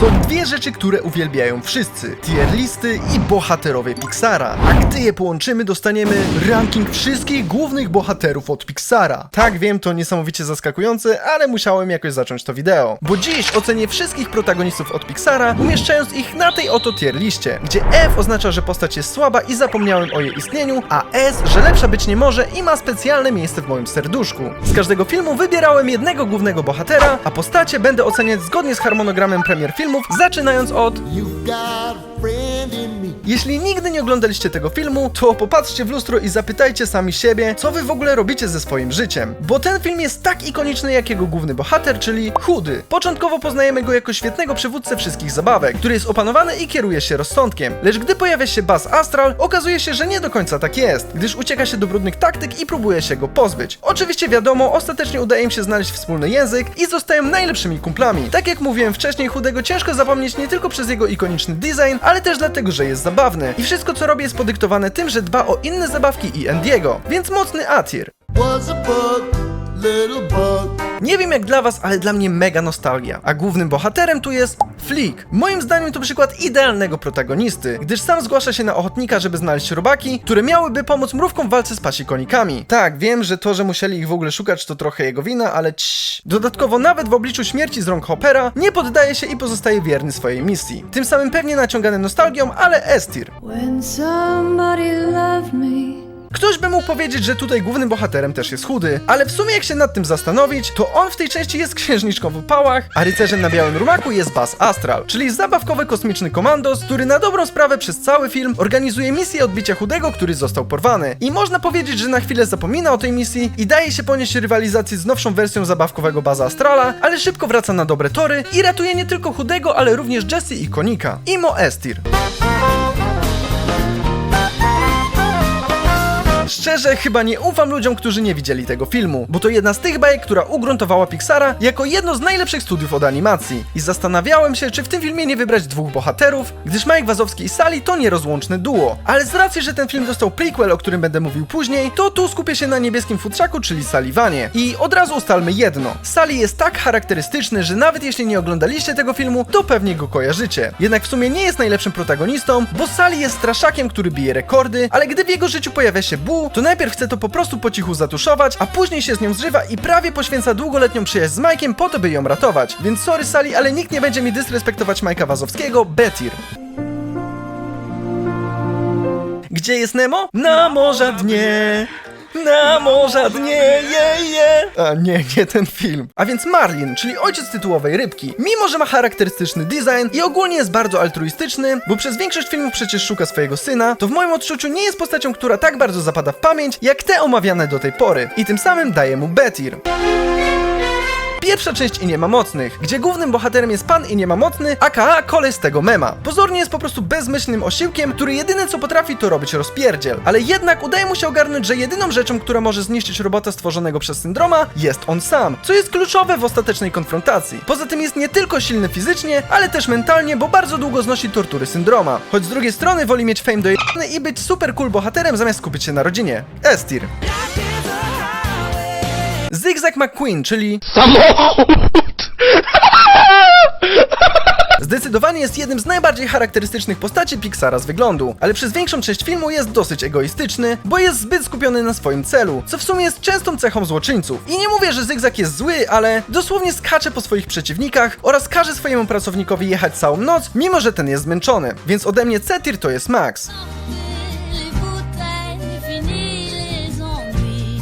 Są dwie rzeczy, które uwielbiają wszyscy. Tier listy i bohaterowie Pixara. A gdy je połączymy, dostaniemy ranking wszystkich głównych bohaterów od Pixara. Tak, wiem, to niesamowicie zaskakujące, ale musiałem jakoś zacząć to wideo. Bo dziś ocenię wszystkich protagonistów od Pixara, umieszczając ich na tej oto tier liście, gdzie F oznacza, że postać jest słaba i zapomniałem o jej istnieniu, a S, że lepsza być nie może i ma specjalne miejsce w moim serduszku. Z każdego filmu wybierałem jednego głównego bohatera, a postacie będę oceniać zgodnie z harmonogramem premier filmów, zaczynając od Jeśli nigdy nie oglądaliście tego filmu, to popatrzcie w lustro i zapytajcie sami siebie, co wy w ogóle robicie ze swoim życiem. Bo ten film jest tak ikoniczny jak jego główny bohater, czyli chudy. Początkowo poznajemy go jako świetnego przywódcę wszystkich zabawek, który jest opanowany i kieruje się rozsądkiem. Lecz gdy pojawia się Buzz Astral, okazuje się, że nie do końca tak jest, gdyż ucieka się do brudnych taktyk i próbuje się go pozbyć. Oczywiście wiadomo, ostatecznie udaje im się znaleźć wspólny język i zostają najlepszymi kumplami. Tak jak mówiłem wcześniej, chudego ciężko zapomnieć nie tylko przez jego ikoniczny design, ale też dlatego, że jest zabawny. I wszystko co robi jest podyktowane tym, że dba o inne zabawki i Andiego. Więc mocny A-tier. Nie wiem jak dla was, ale dla mnie mega nostalgia. A głównym bohaterem tu jest Flick. Moim zdaniem to przykład idealnego protagonisty, gdyż sam zgłasza się na ochotnika, żeby znaleźć robaki, które miałyby pomóc mrówkom w walce z pasikonikami. Tak, wiem, że to, że musieli ich w ogóle szukać, to trochę jego wina, ale cii. Dodatkowo nawet w obliczu śmierci z rąk Hoppera nie poddaje się i pozostaje wierny swojej misji. Tym samym pewnie naciągany nostalgią, ale S-tier. When somebody loved me. Ktoś by mógł powiedzieć, że tutaj głównym bohaterem też jest chudy, ale w sumie jak się nad tym zastanowić, to on w tej części jest księżniczką w pałach, a rycerzem na białym rumaku jest Buzz Astral, czyli zabawkowy kosmiczny komandos, który na dobrą sprawę przez cały film organizuje misję odbicia chudego, który został porwany. I można powiedzieć, że na chwilę zapomina o tej misji i daje się ponieść rywalizacji z nowszą wersją zabawkowego Buzza Astrala, ale szybko wraca na dobre tory i ratuje nie tylko chudego, ale również Jessie i Konika. Imo Estir. Szczerze, chyba nie ufam ludziom, którzy nie widzieli tego filmu, bo to jedna z tych bajek, która ugruntowała Pixara jako jedno z najlepszych studiów od animacji. I zastanawiałem się, czy w tym filmie nie wybrać dwóch bohaterów, gdyż Mike Wazowski i Sally to nierozłączne duo. Ale z racji, że ten film dostał prequel, o którym będę mówił później, to tu skupię się na niebieskim futrzaku, czyli Sullivanie. I od razu ustalmy jedno. Sally jest tak charakterystyczny, że nawet jeśli nie oglądaliście tego filmu, to pewnie go kojarzycie. Jednak w sumie nie jest najlepszym protagonistą, bo Sally jest straszakiem, który bije rekordy, ale gdy w jego życiu pojawia się Boo, to najpierw chce to po prostu po cichu zatuszować, a później się z nią zrywa i prawie poświęca długoletnią przyjaźń z Mike'iem po to, by ją ratować. Więc sorry Sally, ale nikt nie będzie mi dysrespektować Majka Wazowskiego, Betir. Gdzie jest Nemo? Na morza dnie. Na morza dnie, je, je. A nie, nie ten film. A więc Marlin, czyli ojciec tytułowej rybki. Mimo, że ma charakterystyczny design i ogólnie jest bardzo altruistyczny, bo przez większość filmów przecież szuka swojego syna, to w moim odczuciu nie jest postacią, która tak bardzo zapada w pamięć, jak te omawiane do tej pory. I tym samym daje mu Betir. Pierwsza część i nie ma mocnych, gdzie głównym bohaterem jest pan i nie ma mocny, aka koleś z tego mema. Pozornie jest po prostu bezmyślnym osiłkiem, który jedyne co potrafi to robić rozpierdziel. Ale jednak udaje mu się ogarnąć, że jedyną rzeczą, która może zniszczyć robota stworzonego przez syndroma, jest on sam, co jest kluczowe w ostatecznej konfrontacji. Poza tym jest nie tylko silny fizycznie, ale też mentalnie, bo bardzo długo znosi tortury syndroma. Choć z drugiej strony woli mieć fame do i być super cool bohaterem zamiast skupić się na rodzinie. Estir. Zigzag McQueen, czyli Zdecydowanie jest jednym z najbardziej charakterystycznych postaci Pixara z wyglądu, ale przez większą część filmu jest dosyć egoistyczny, bo jest zbyt skupiony na swoim celu, co w sumie jest częstą cechą złoczyńców. I nie mówię, że Zygzak jest zły, ale dosłownie skacze po swoich przeciwnikach oraz każe swojemu pracownikowi jechać całą noc, mimo że ten jest zmęczony. Więc ode mnie Cetir to jest Max.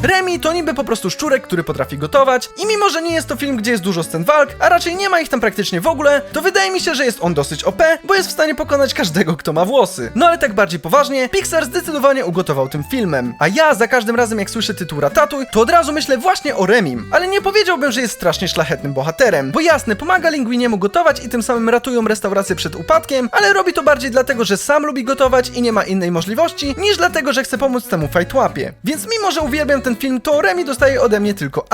Remy to niby po prostu szczurek, który potrafi gotować i mimo, że nie jest to film, gdzie jest dużo scen walk, a raczej nie ma ich tam praktycznie w ogóle, to wydaje mi się, że jest on dosyć OP, bo jest w stanie pokonać każdego, kto ma włosy. No ale tak bardziej poważnie, Pixar zdecydowanie ugotował tym filmem, a ja za każdym razem jak słyszę tytuł Ratatuj, to od razu myślę właśnie o Remim, ale nie powiedziałbym, że jest strasznie szlachetnym bohaterem, bo jasne, pomaga Linguiniemu gotować i tym samym ratują restaurację przed upadkiem, ale robi to bardziej dlatego, że sam lubi gotować i nie ma innej możliwości, niż dlatego, że chce pomóc temu fajtłapie. Więc mimo, że uwielbiam ten ten film, to Remi dostaje ode mnie tylko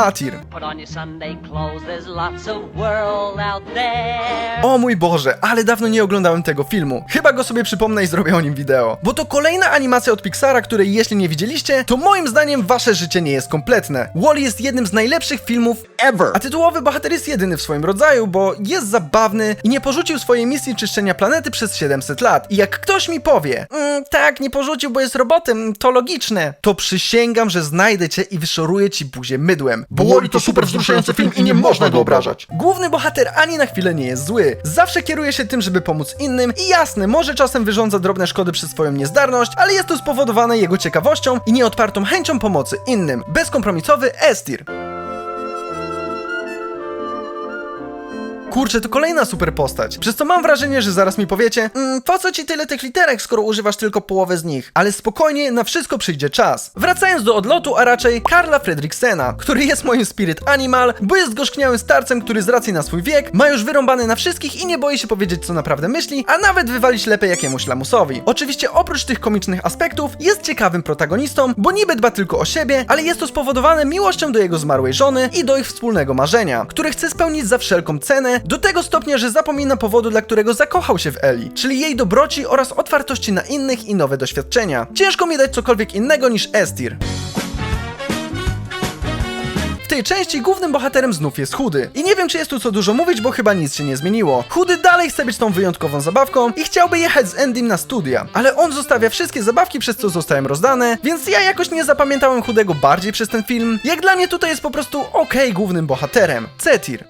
there. O mój Boże, ale dawno nie oglądałem tego filmu. Chyba go sobie przypomnę i zrobię o nim wideo. Bo to kolejna animacja od Pixara, której jeśli nie widzieliście, to moim zdaniem wasze życie nie jest kompletne. Wall-E jest jednym z najlepszych filmów ever. A tytułowy bohater jest jedyny w swoim rodzaju, bo jest zabawny i nie porzucił swojej misji czyszczenia planety przez 700 lat. I jak ktoś mi powie, mm, tak, nie porzucił, bo jest robotem, to logiczne, to przysięgam, że znajdę cię i wyszoruję ci buzię mydłem. Bo Wall-E to super wzruszający film i nie można go obrażać. Główny bohater ani na chwilę nie jest zły. Zawsze kieruje się tym, żeby pomóc innym i jasne, może czasem wyrządza drobne szkody przez swoją niezdarność, ale jest to spowodowane jego ciekawością i nieodpartą chęcią pomocy innym. Bezkompromisowy Estir. Kurczę, to kolejna super postać. Przez co mam wrażenie, że zaraz mi powiecie, mm, po co ci tyle tych literek, skoro używasz tylko połowę z nich? Ale spokojnie, na wszystko przyjdzie czas. Wracając do odlotu, a raczej Karla Fredriksena, który jest moim spirit animal, bo jest gorzkniałym starcem, który z racji na swój wiek ma już wyrąbany na wszystkich i nie boi się powiedzieć, co naprawdę myśli, a nawet wywalić lepiej jakiemuś lamusowi. Oczywiście oprócz tych komicznych aspektów, jest ciekawym protagonistą, bo niby dba tylko o siebie, ale jest to spowodowane miłością do jego zmarłej żony i do ich wspólnego marzenia, które chce spełnić za wszelką cenę, do tego stopnia, że zapomina powodu, dla którego zakochał się w Eli, czyli jej dobroci oraz otwartości na innych i nowe doświadczenia. Ciężko mi dać cokolwiek innego niż Estir. W tej części głównym bohaterem znów jest Chudy. I nie wiem, czy jest tu co dużo mówić, bo chyba nic się nie zmieniło. Chudy dalej chce być tą wyjątkową zabawką i chciałby jechać z Endym na studia, ale on zostawia wszystkie zabawki, przez co zostałem rozdane, więc ja jakoś nie zapamiętałem Chudego bardziej przez ten film. Jak dla mnie tutaj jest po prostu okej głównym bohaterem. Cetir.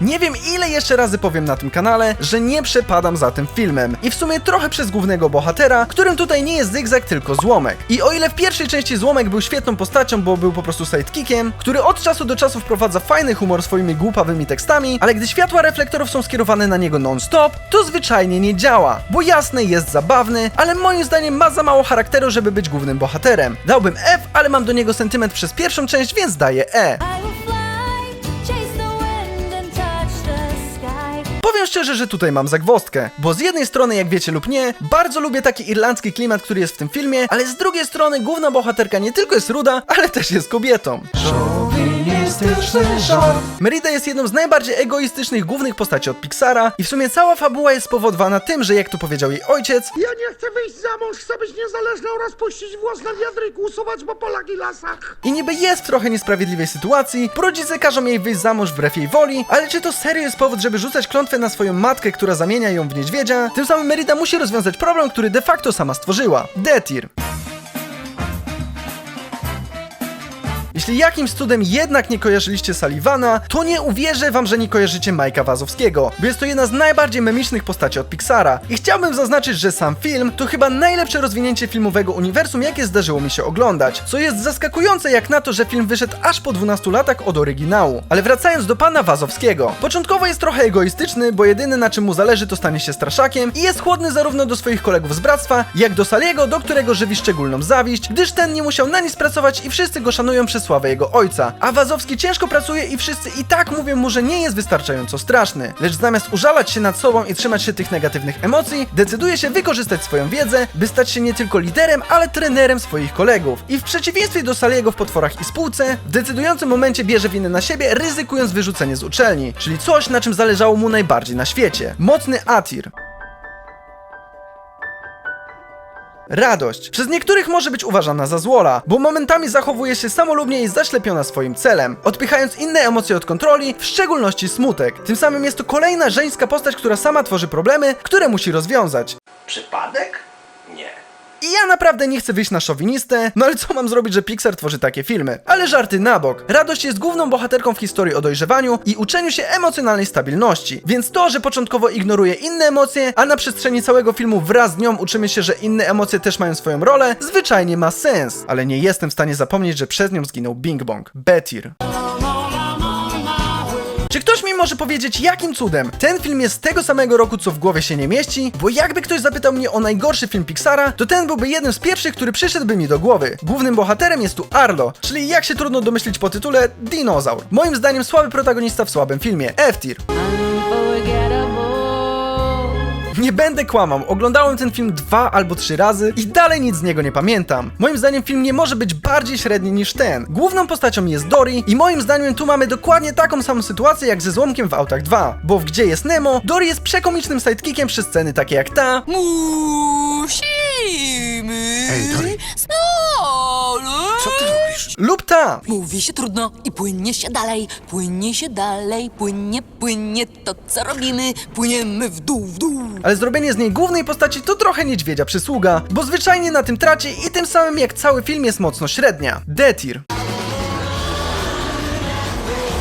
Nie wiem ile jeszcze razy powiem na tym kanale, że nie przepadam za tym filmem. I w sumie trochę przez głównego bohatera, którym tutaj nie jest zygzak, tylko złomek. I o ile w pierwszej części złomek był świetną postacią, bo był po prostu sidekickiem, który od czasu do czasu wprowadza fajny humor swoimi głupawymi tekstami, ale gdy światła reflektorów są skierowane na niego non-stop, to zwyczajnie nie działa. Bo jasne jest zabawny, ale moim zdaniem ma za mało charakteru, żeby być głównym bohaterem. Dałbym F, ale mam do niego sentyment przez pierwszą część, więc daję E. Powiem szczerze, że tutaj mam zagwozdkę, bo z jednej strony, jak wiecie lub nie, bardzo lubię taki irlandzki klimat, który jest w tym filmie, ale z drugiej strony główna bohaterka nie tylko jest ruda, ale też jest kobietą. Merida jest jedną z najbardziej egoistycznych głównych postaci od Pixara i w sumie cała fabuła jest spowodowana tym, że jak tu powiedział jej ojciec, Ja nie chcę wyjść za mąż, chcę być niezależna oraz puścić włos na wiatr i głosować po polach i lasach. i niby jest w trochę niesprawiedliwej sytuacji, bo rodzice każą jej wyjść za mąż wbrew jej woli, ale czy to serio jest powód, żeby rzucać klątwę na swoją matkę, która zamienia ją w niedźwiedzia? Tym samym Merida musi rozwiązać problem, który de facto sama stworzyła. Detir. Jeśli jakimś cudem jednak nie kojarzyliście Sullivana, to nie uwierzę wam, że nie kojarzycie Majka Wazowskiego, bo jest to jedna z najbardziej memicznych postaci od Pixara. I chciałbym zaznaczyć, że sam film to chyba najlepsze rozwinięcie filmowego uniwersum, jakie zdarzyło mi się oglądać, co jest zaskakujące jak na to, że film wyszedł aż po 12 latach od oryginału. Ale wracając do pana Wazowskiego, początkowo jest trochę egoistyczny, bo jedyne na czym mu zależy to stanie się straszakiem i jest chłodny zarówno do swoich kolegów z bractwa, jak do Saliego, do którego żywi szczególną zawiść, gdyż ten nie musiał na nic pracować i wszyscy go szanują przez sławę jego ojca. A Wazowski ciężko pracuje i wszyscy i tak mówią mu, że nie jest wystarczająco straszny. Lecz zamiast użalać się nad sobą i trzymać się tych negatywnych emocji, decyduje się wykorzystać swoją wiedzę, by stać się nie tylko liderem, ale trenerem swoich kolegów. I w przeciwieństwie do Saliego w potworach i spółce, w decydującym momencie bierze winę na siebie, ryzykując wyrzucenie z uczelni, czyli coś, na czym zależało mu najbardziej na świecie. Mocny Atir. Radość. Przez niektórych może być uważana za złola, bo momentami zachowuje się samolubnie i zaślepiona swoim celem, odpychając inne emocje od kontroli, w szczególności smutek. Tym samym jest to kolejna żeńska postać, która sama tworzy problemy, które musi rozwiązać. Przypadek? I ja naprawdę nie chcę wyjść na szowinistę, no ale co mam zrobić, że Pixar tworzy takie filmy? Ale żarty na bok. Radość jest główną bohaterką w historii o dojrzewaniu i uczeniu się emocjonalnej stabilności. Więc to, że początkowo ignoruje inne emocje, a na przestrzeni całego filmu wraz z nią uczymy się, że inne emocje też mają swoją rolę, zwyczajnie ma sens. Ale nie jestem w stanie zapomnieć, że przez nią zginął Bing Bong. Betir. Czy ktoś mi może powiedzieć, jakim cudem ten film jest tego samego roku, co w głowie się nie mieści? Bo jakby ktoś zapytał mnie o najgorszy film Pixara, to ten byłby jednym z pierwszych, który przyszedłby mi do głowy. Głównym bohaterem jest tu Arlo, czyli jak się trudno domyślić po tytule, dinozaur. Moim zdaniem słaby protagonista w słabym filmie, F-tier. Nie będę kłamał, oglądałem ten film dwa albo trzy razy i dalej nic z niego nie pamiętam. Moim zdaniem film nie może być bardziej średni niż ten. Główną postacią jest Dory i moim zdaniem tu mamy dokładnie taką samą sytuację jak ze złomkiem w Autach 2. Bo w Gdzie jest Nemo, Dory jest przekomicznym sidekickiem przez sceny takie jak ta, Musimy. Lub ta. Mówi się trudno i płynie się dalej, płynie się dalej, płynie, płynie to co robimy, płyniemy w dół, w dół. Ale zrobienie z niej głównej postaci to trochę niedźwiedzia przysługa, bo zwyczajnie na tym traci i tym samym jak cały film jest mocno średnia. D-tier.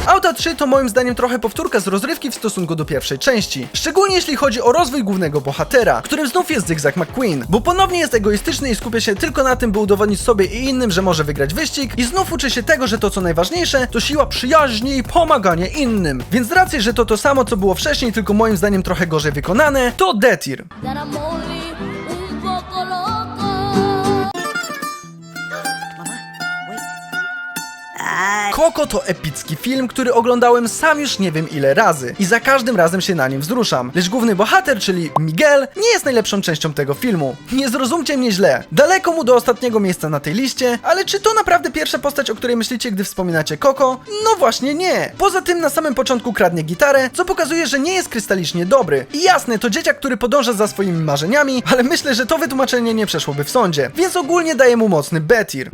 Auta 3 to moim zdaniem trochę powtórka z rozrywki w stosunku do pierwszej części. Szczególnie jeśli chodzi o rozwój głównego bohatera, którym znów jest Zygzak McQueen, bo ponownie jest egoistyczny i skupia się tylko na tym, by udowodnić sobie i innym, że może wygrać wyścig i znów uczy się tego, że to co najważniejsze to siła przyjaźni i pomaganie innym. Więc z racji, że to to samo co było wcześniej, tylko moim zdaniem trochę gorzej wykonane, to D-tier. Koko to epicki film, który oglądałem sam już nie wiem ile razy i za każdym razem się na nim wzruszam. Lecz główny bohater, czyli Miguel, nie jest najlepszą częścią tego filmu. Nie zrozumcie mnie źle. Daleko mu do ostatniego miejsca na tej liście, ale czy to naprawdę pierwsza postać, o której myślicie, gdy wspominacie Koko? No właśnie nie. Poza tym na samym początku kradnie gitarę, co pokazuje, że nie jest krystalicznie dobry. I jasne, to dzieciak, który podąża za swoimi marzeniami, ale myślę, że to wytłumaczenie nie przeszłoby w sądzie. Więc ogólnie daję mu mocny B-tier.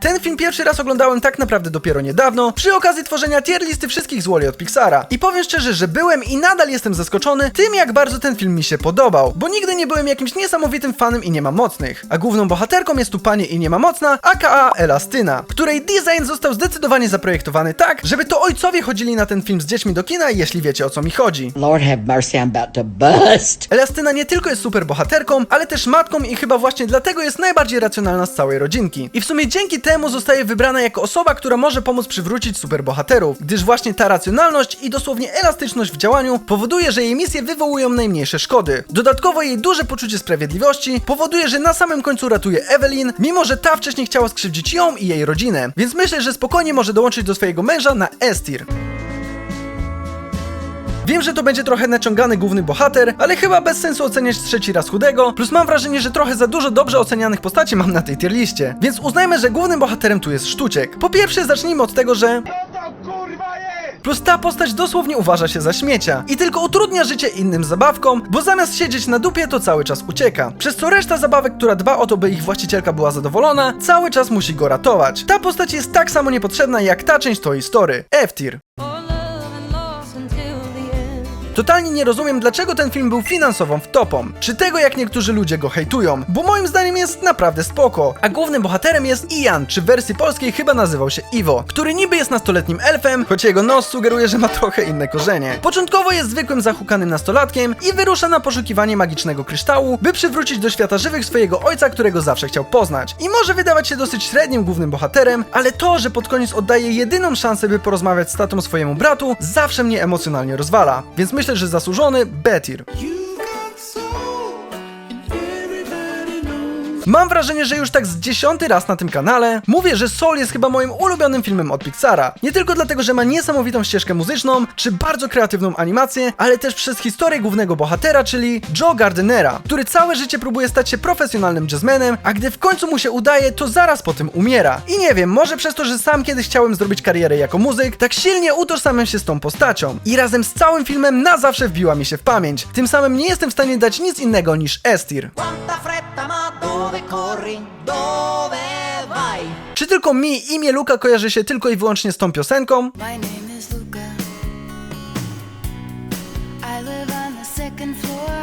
Ten film pierwszy raz oglądałem tak naprawdę dopiero niedawno, przy okazji tworzenia tier listy wszystkich z Wall-E od Pixara. I powiem szczerze, że byłem i nadal jestem zaskoczony tym, jak bardzo ten film mi się podobał, bo nigdy nie byłem jakimś niesamowitym fanem i nie ma mocnych. A główną bohaterką jest tu pani i nie ma mocna, aka Elastyna, której design został zdecydowanie zaprojektowany tak, żeby to ojcowie chodzili na ten film z dziećmi do kina, jeśli wiecie o co mi chodzi. Lord have mercy, I'm about to bust. Elastyna nie tylko jest super bohaterką, ale też matką i chyba właśnie dlatego jest najbardziej racjonalna z całej rodzinki. I w sumie dzięki temu zostaje wybrana jako osoba, która może pomóc przywrócić superbohaterów, gdyż właśnie ta racjonalność i dosłownie elastyczność w działaniu powoduje, że jej misje wywołują najmniejsze szkody. Dodatkowo jej duże poczucie sprawiedliwości powoduje, że na samym końcu ratuje Evelyn, mimo że ta wcześniej chciała skrzywdzić ją i jej rodzinę. Więc myślę, że spokojnie może dołączyć do swojego męża na S-tier. Wiem, że to będzie trochę naciągany główny bohater, ale chyba bez sensu oceniać trzeci raz chudego, plus mam wrażenie, że trochę za dużo dobrze ocenianych postaci mam na tej tier liście. Więc uznajmy, że głównym bohaterem tu jest Sztuciek. Po pierwsze zacznijmy od tego, że... Plus ta postać dosłownie uważa się za śmiecia i tylko utrudnia życie innym zabawkom, bo zamiast siedzieć na dupie, to cały czas ucieka. Przez co reszta zabawek, która dba o to, by ich właścicielka była zadowolona, cały czas musi go ratować. Ta postać jest tak samo niepotrzebna jak ta część Toy Story. F-tier. Totalnie nie rozumiem, dlaczego ten film był finansową wtopą. Czy tego, jak niektórzy ludzie go hejtują, bo moim zdaniem jest naprawdę spoko. A głównym bohaterem jest Ian, czy w wersji polskiej chyba nazywał się Iwo, który niby jest nastoletnim elfem, choć jego nos sugeruje, że ma trochę inne korzenie. Początkowo jest zwykłym zahukanym nastolatkiem i wyrusza na poszukiwanie magicznego kryształu, by przywrócić do świata żywych swojego ojca, którego zawsze chciał poznać. I może wydawać się dosyć średnim głównym bohaterem, ale to, że pod koniec oddaje jedyną szansę, by porozmawiać z tatą swojemu bratu, zawsze mnie emocjonalnie rozwala. Więc myślę, że zasłużony B-tier. Mam wrażenie, że już tak z dziesiąty raz na tym kanale mówię, że Soul jest chyba moim ulubionym filmem od Pixara. Nie tylko dlatego, że ma niesamowitą ścieżkę muzyczną, czy bardzo kreatywną animację, ale też przez historię głównego bohatera, czyli Joe Gardenera, który całe życie próbuje stać się profesjonalnym jazzmenem, a gdy w końcu mu się udaje, to zaraz po tym umiera. I nie wiem, może przez to, że sam kiedyś chciałem zrobić karierę jako muzyk, tak silnie utożsamiam się z tą postacią. I razem z całym filmem na zawsze wbiła mi się w pamięć. Tym samym nie jestem w stanie dać nic innego niż S-tier. Czy tylko mi imię Luka kojarzy się tylko i wyłącznie z tą piosenką?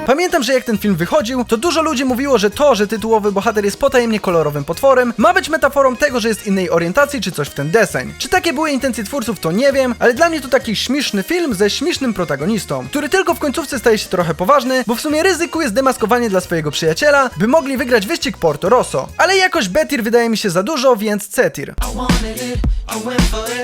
Pamiętam, że jak ten film wychodził, to dużo ludzi mówiło, że to, że tytułowy bohater jest potajemnie kolorowym potworem, ma być metaforą tego, że jest innej orientacji czy coś w ten deseń. Czy takie były intencje twórców, to nie wiem, ale dla mnie to taki śmieszny film ze śmiesznym protagonistą, który tylko w końcówce staje się trochę poważny, bo w sumie ryzykuje zdemaskowanie dla swojego przyjaciela, by mogli wygrać wyścig Porto Rosso. Ale jakoś Betir wydaje mi się za dużo, więc C-tier.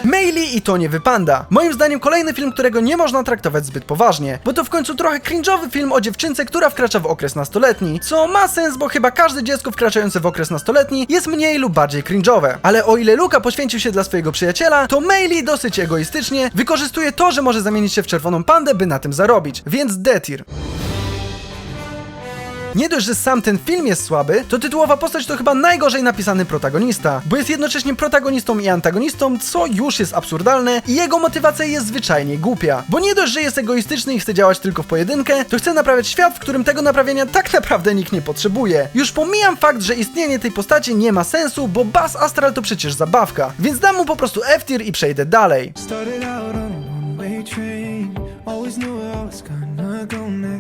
Meili i to nie wypanda. Moim zdaniem kolejny film, którego nie można traktować zbyt poważnie, bo to w końcu trochę cringe'owy film o dziewczynce, która wkracza w okres nastoletni, co ma sens, bo chyba każde dziecko wkraczające w okres nastoletni jest mniej lub bardziej cringe'owe. Ale o ile Luka poświęcił się dla swojego przyjaciela, to Meili dosyć egoistycznie wykorzystuje to, że może zamienić się w czerwoną pandę, by na tym zarobić. Więc detir. Nie dość, że sam ten film jest słaby, to tytułowa postać to chyba najgorzej napisany protagonista, bo jest jednocześnie protagonistą i antagonistą, co już jest absurdalne i jego motywacja jest zwyczajnie głupia. Bo nie dość, że jest egoistyczny i chce działać tylko w pojedynkę, to chce naprawiać świat, w którym tego naprawienia tak naprawdę nikt nie potrzebuje. Już pomijam fakt, że istnienie tej postaci nie ma sensu, bo Bas Astral to przecież zabawka, więc dam mu po prostu F-tier i przejdę dalej. Always knew I was.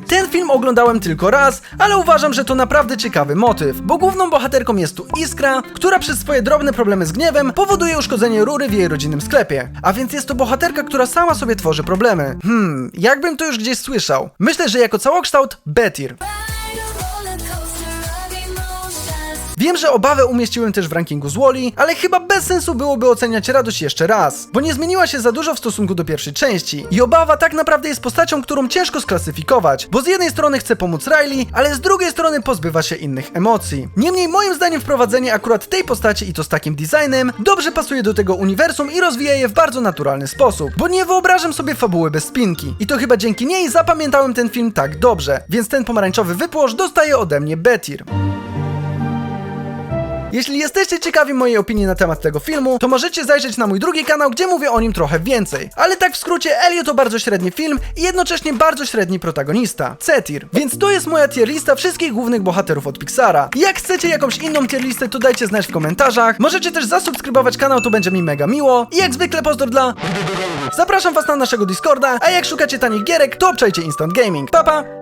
Ten film oglądałem tylko raz, ale uważam, że to naprawdę ciekawy motyw, bo główną bohaterką jest tu Iskra, która przez swoje drobne problemy z gniewem powoduje uszkodzenie rury w jej rodzinnym sklepie. A więc jest to bohaterka, która sama sobie tworzy problemy. Hmm, jakbym to już gdzieś słyszał. Myślę, że jako całokształt Betir. Wiem, że obawę umieściłem też w rankingu z Wally, ale chyba bez sensu byłoby oceniać radość jeszcze raz, bo nie zmieniła się za dużo w stosunku do pierwszej części. I obawa tak naprawdę jest postacią, którą ciężko sklasyfikować, bo z jednej strony chce pomóc Riley, ale z drugiej strony pozbywa się innych emocji. Niemniej moim zdaniem wprowadzenie akurat tej postaci i to z takim designem dobrze pasuje do tego uniwersum i rozwija je w bardzo naturalny sposób, bo nie wyobrażam sobie fabuły bez spinki. I to chyba dzięki niej zapamiętałem ten film tak dobrze, więc ten pomarańczowy wypłosz dostaje ode mnie Betir. Jeśli jesteście ciekawi mojej opinii na temat tego filmu, to możecie zajrzeć na mój drugi kanał, gdzie mówię o nim trochę więcej. Ale tak w skrócie, Elio to bardzo średni film i jednocześnie bardzo średni protagonista. C-tier. Więc to jest moja tier lista wszystkich głównych bohaterów od Pixara. Jak chcecie jakąś inną tier listę, to dajcie znać w komentarzach. Możecie też zasubskrybować kanał, to będzie mi mega miło. I jak zwykle pozdro dla... Zapraszam was na naszego Discorda, a jak szukacie tanich gierek, to obczajcie Instant Gaming. Pa pa!